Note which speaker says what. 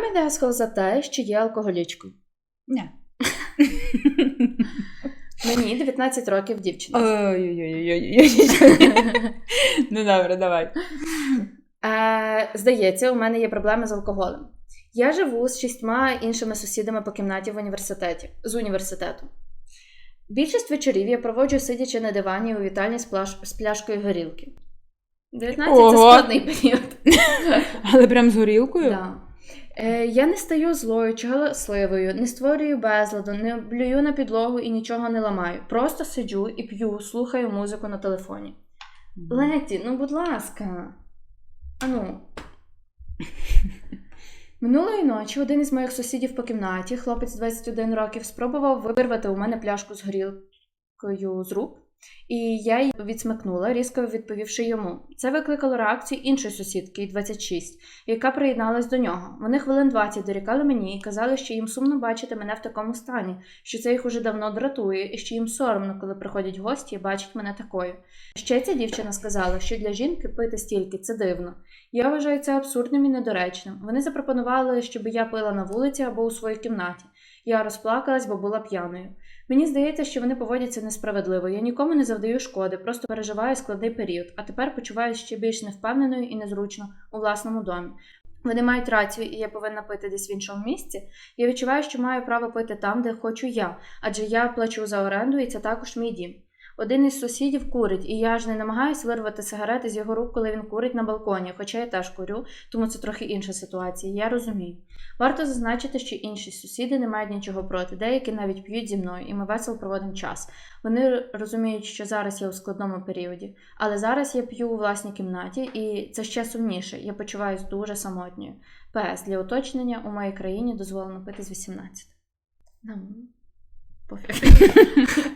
Speaker 1: Asshole за те, що є алкоголічкою.
Speaker 2: Ні.
Speaker 1: Мені 19 років дівчина.
Speaker 2: Ой-ой-ой. Ну добре, давай.
Speaker 1: Е, здається, у мене є проблеми з алкоголем. Я живу з шістьма іншими сусідами по кімнаті в університеті з університету. Більшість вечорів я проводжу сидячи на дивані у вітальні з, пляш, з пляшкою горілки. 19 це складний період.
Speaker 2: Але прям з горілкою?
Speaker 1: Да. Е, я не стаю злою чи галасливою, не створюю безладу, не блюю на підлогу і нічого не ламаю. Просто сиджу і п'ю, слухаю музику на телефоні. Леті, ну будь ласка. Ану. Минулої ночі один із моїх сусідів по кімнаті, хлопець 21 років, спробував вирвати у мене пляшку з горілкою з рук, і я її відсмикнула, різко відповівши йому. Це викликало реакцію іншої сусідки, їй 26, яка приєдналась до нього. Вони хвилин 20 дорікали мені і казали, що їм сумно бачити мене в такому стані, що це їх уже давно дратує, і що їм соромно, коли приходять гості і бачать мене такою. Ще ця дівчина сказала, що для жінки пити стільки це дивно. Я вважаю це абсурдним і недоречним. Вони запропонували, щоб я пила на вулиці або у своїй кімнаті. Я розплакалась, бо була п'яною. Мені здається, що вони поводяться несправедливо. Я нікому не завдаю шкоди, просто переживаю складний період, а тепер почуваюся ще більш невпевненою і незручно у власному домі. Вони мають рацію, і я повинна пити десь в іншому місці. Я відчуваю, що маю право пити там, де хочу я, адже я плачу за оренду, і це також мій дім. Один із сусідів курить, і я ж не намагаюся вирвати сигарети з його рук, коли він курить на балконі, хоча я теж курю, тому це трохи інша ситуація, я розумію. Варто зазначити, що інші сусіди не мають нічого проти, деякі навіть п'ють зі мною, і ми весело проводимо час. Вони розуміють, що зараз я у складному періоді, але зараз я п'ю у власній кімнаті, і це ще сумніше. Я почуваюся дуже самотньою. ПС для уточнення у моїй країні дозволено пити з 18. Нам пофіг.